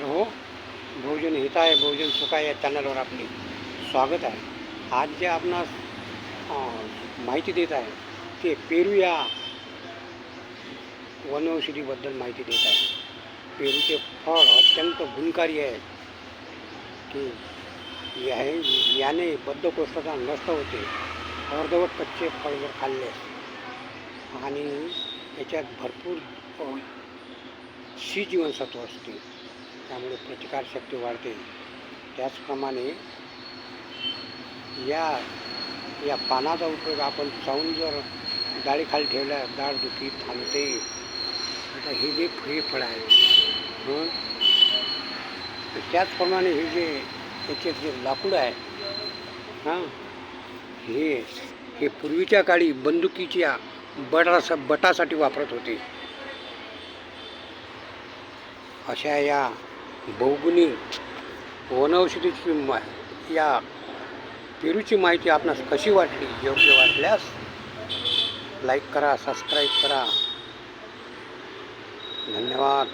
मित्र हो बहुजन हिताय बहुजन सुखाय या चॅनलवर आपले. स्वागत आहे. आज जे आपणास माहिती देत आहे ते पेरू या वनौषधीबद्दल माहिती देत आहे. पेरूचे फळ अत्यंत गुणकारी आहे. की या याने बद्धकोष्ठता नष्ट होते. अर्धवट कच्चे फळ जर खाल्ले आणि याच्यात भरपूर सी जीवनसत्व असते. त्यामुळे प्रतिकारशक्ती वाढते. त्याचप्रमाणे या या पानाचा उपयोग आपण चावून जर डाळीखाली ठेवल्या डाळ दुखी थांबते. आता हे जे हे फळ आहे त्याचप्रमाणे हे जे याचे जे लाकूड आहे हां? हे हे पूर्वीच्या काळी बंदुकीच्या बटासा बटासाठी वापरत होते. अशा या बहुगुणी वनौषधीची मा या पेरूची माहिती आपणास कशी वाटली योग्य वाटल्यास लाईक करा सबस्क्राईब करा. धन्यवाद.